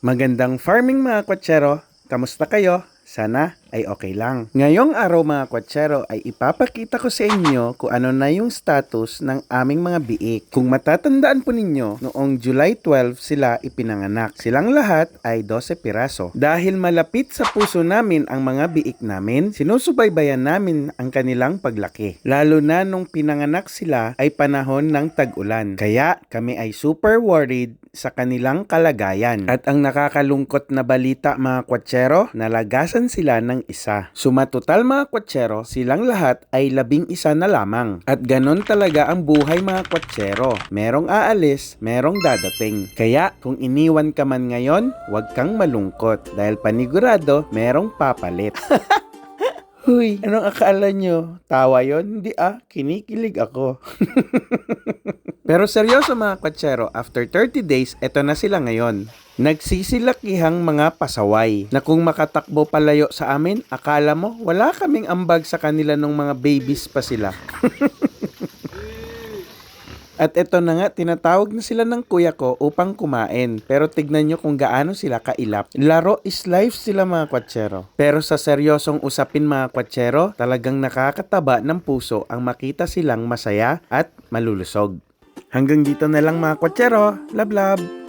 Magandang farming mga kwatsero. Kamusta kayo? Sana ay okay lang. Ngayong araw mga kwatsero ay ipapakita ko sa inyo kung ano na yung status ng aming mga biik. Kung matatandaan po ninyo, noong July 12 sila ipinanganak. Silang lahat ay 12 piraso. Dahil malapit sa puso namin ang mga biik namin, sinusubaybayan namin ang kanilang paglaki. Lalo na nung pinanganak sila ay panahon ng tag-ulan. Kaya kami ay super worried sa kanilang kalagayan. At ang nakakalungkot na balita mga kwatsero, nalagasan sila ng isa. Sumatotal mga kwatsero, silang lahat ay labing isa na lamang. At ganon talaga ang buhay mga kwatsero. Merong aalis, merong dadating. Kaya kung iniwan ka man ngayon, huwag kang malungkot dahil panigurado merong papalit. Huy, anong akala nyo? Tawa yon? Hindi ah, kinikilig ako. Pero seryoso mga kwatsero, after 30 days, eto na sila ngayon. Nagsisilakihang mga pasaway na kung makatakbo palayo sa amin, akala mo wala kaming ambag sa kanila nung mga babies pa sila. At eto na nga, tinatawag na sila ng kuya ko upang kumain. Pero tignan nyo kung gaano sila kailap. Laro is life sila mga kwatsero. Pero sa seryosong usapin mga kwatsero, talagang nakakataba ng puso ang makita silang masaya at malulusog. Hanggang dito na lang mga kwatsero. Love love!